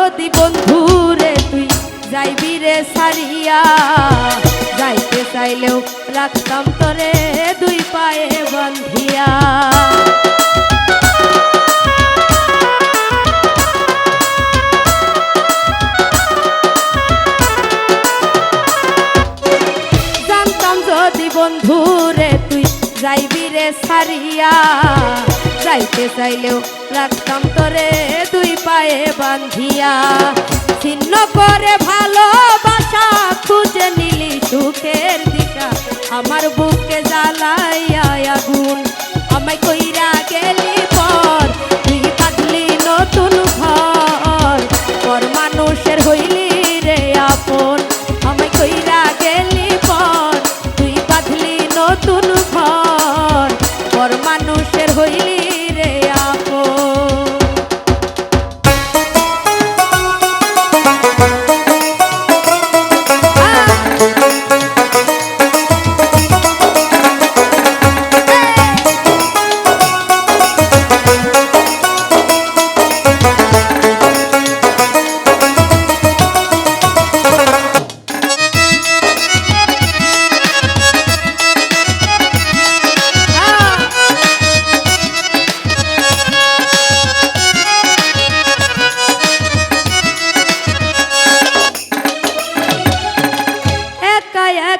যদি বন্ধুরে তুই যাইবি রে সারিয়া, যাইতে চাইলেও রাখতাম তোরে দুই পায়ে বন্ধিয়া বন্ধুরে তুই যাইবি রে সারিয়া, যাইতে চাইলেও রাখতাম তোরে পায়ে বান্ধিয়া ছিন্ন করে ভালোবাসা খুঁজে নিলি সুখের দিশা। আমার বুকে জ্বালাইয়া আগুন, আমায় কইরা গেলি পর। তুই পাতলি নতুন ঘর, পর মানুষের হইলি রে আপন। আমায় কইরা গেলি পর, তুই পাতলি নতুন ঘর, পর মানুষের হইলি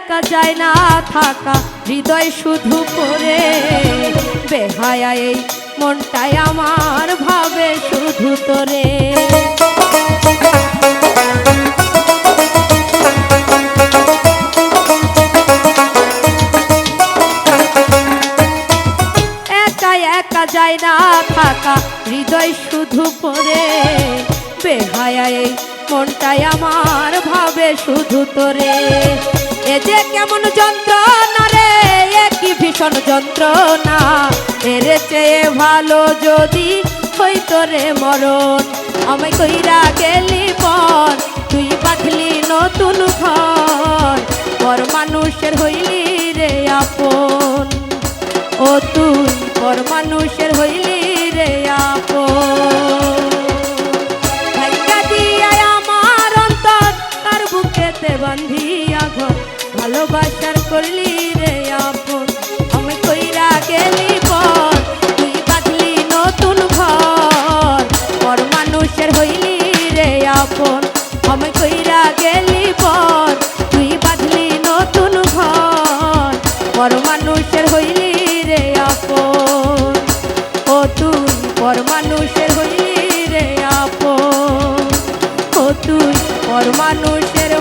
একা যায় না থাকা, হৃদয় শুধু করে বেহায়া এই মনটাই আমার ভাবে শুধু তোরে। থাকা, হৃদয় শুধু পরে বেহায়া মনটাই আমার ভাবে শুধু তোরে। যে কেমন যন্ত্রণা রে কি ভীষণ যন্ত্রণা? এর চেয়ে ভালো যদি হইতো রে মরণ। আমায় কইরা গেলি পর, তুই বাঁধলি নতুন ঘর। পর মানুষের হইলি রে আপন। ও তুই, পর মানুষের হইলি রে আপন। আমার অন্তর, তার বুকেতে বান্ধিয়া ঘর ভালোবাসার করলি রে আপন আমি কইরা গেলি পর, তুই বাঁধলি নতুন ঘর। পর মানুষের হইলি রে আপন আমি কইরা গেলি পর, তুই বাঁধলি নতুন ঘর। পর মানুষের হইলি রে আপন ও তুই, পর মানুষের হইলি রে আপন ও তুই, পর মানুষের